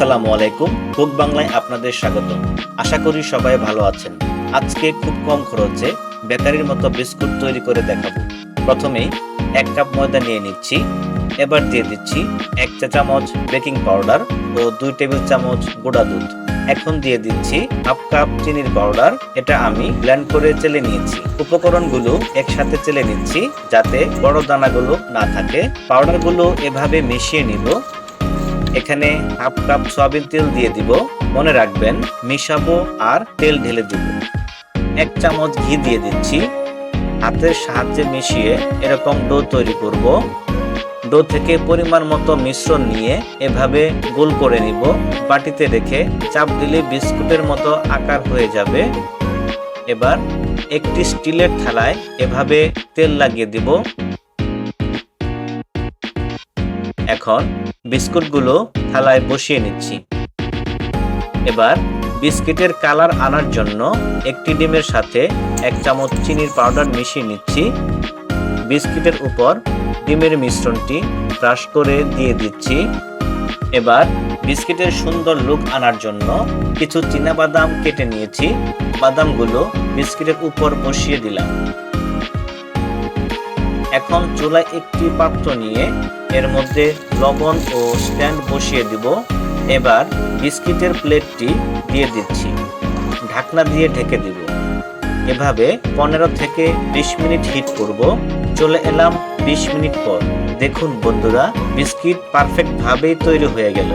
আসসালামু আলাইকুম। কুক বাংলায় আপনাদের স্বাগত। আশা করি সবাই ভালো আছেন। আজকে খুব কম খরচে বেকারির মতো বিস্কুট তৈরি করে দেখাবো। প্রথমেই এক কাপ ময়দা নিয়ে নিচ্ছি। এবার দিয়ে দিচ্ছি এক চা চামচ বেকিং পাউডার ও দুই টেবিল চামচ গুঁড়া দুধ। এখন দিয়ে দিচ্ছি হাফ কাপ চিনির পাউডার। এটা আমি ব্লেন্ড করে চেলে নিয়েছি। উপকরণগুলো একসাথে চেলে নিচ্ছি যাতে বড় দানাগুলো না থাকে। পাউডারগুলো এভাবে মিশিয়ে নিব। এখানে হাফ কাপ সয়াবিন তেল দিয়ে দিব। মনে রাখবেন, মিশাবো আর তেল ঢেলে দিব। এক চামচ ঘি দিয়ে দিচ্ছি। হাতের সাহায্যে মিশিয়ে এরকম ডো তৈরি করব। ডো থেকে পরিমাণ মতো মিশ্রণ নিয়ে এভাবে গোল করে নিব। বাটিতে রেখে চাপ দিলে বিস্কুটের মতো আকার হয়ে যাবে। এবার একটি স্টিলের থালায় এভাবে তেল লাগিয়ে দিব। এখন বিস্কুটগুলো থালায় বসিয়ে নিচ্ছি। এবার বিস্কিটের কালার আনার জন্য একটি ডিমের সাথে এক চামচ চিনির পাউডার মিশিয়ে নিচ্ছি। বিস্কিটের উপর ডিমের মিশ্রণটি ব্রাশ করে দিয়ে দিচ্ছি। এবার বিস্কিটের সুন্দর লুক আনার জন্য কিছু বাদাম কেটে নিয়েছি। বাদামগুলো বিস্কিটের উপর বসিয়ে দিলাম। এখন চুলায় একটি পাত্র নিয়ে এর মধ্যে লবণ ও স্ট্যান্ড বসিয়ে দিব। এবার বিস্কিটের প্লেটটি দিয়ে দিচ্ছি। ঢাকনা দিয়ে ঢেকে দিব। এভাবে পনেরো থেকে বিশ মিনিট হিট করব। চলে এলাম বিশ মিনিট পর। দেখুন বন্ধুরা, বিস্কিট পারফেক্ট ভাবেই তৈরি হয়ে গেল।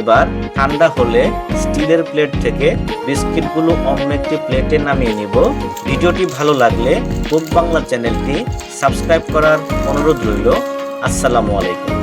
এবার ঠান্ডা হলে স্টিলের প্লেট থেকে বিস্কিটগুলো অন্য একটি প্লেটে নামিয়ে নিব। ভিডিওটি ভালো লাগলে কুক বাংলা চ্যানেলটি সাবস্ক্রাইব করার অনুরোধ রইল। আসসালামু আলাইকুম।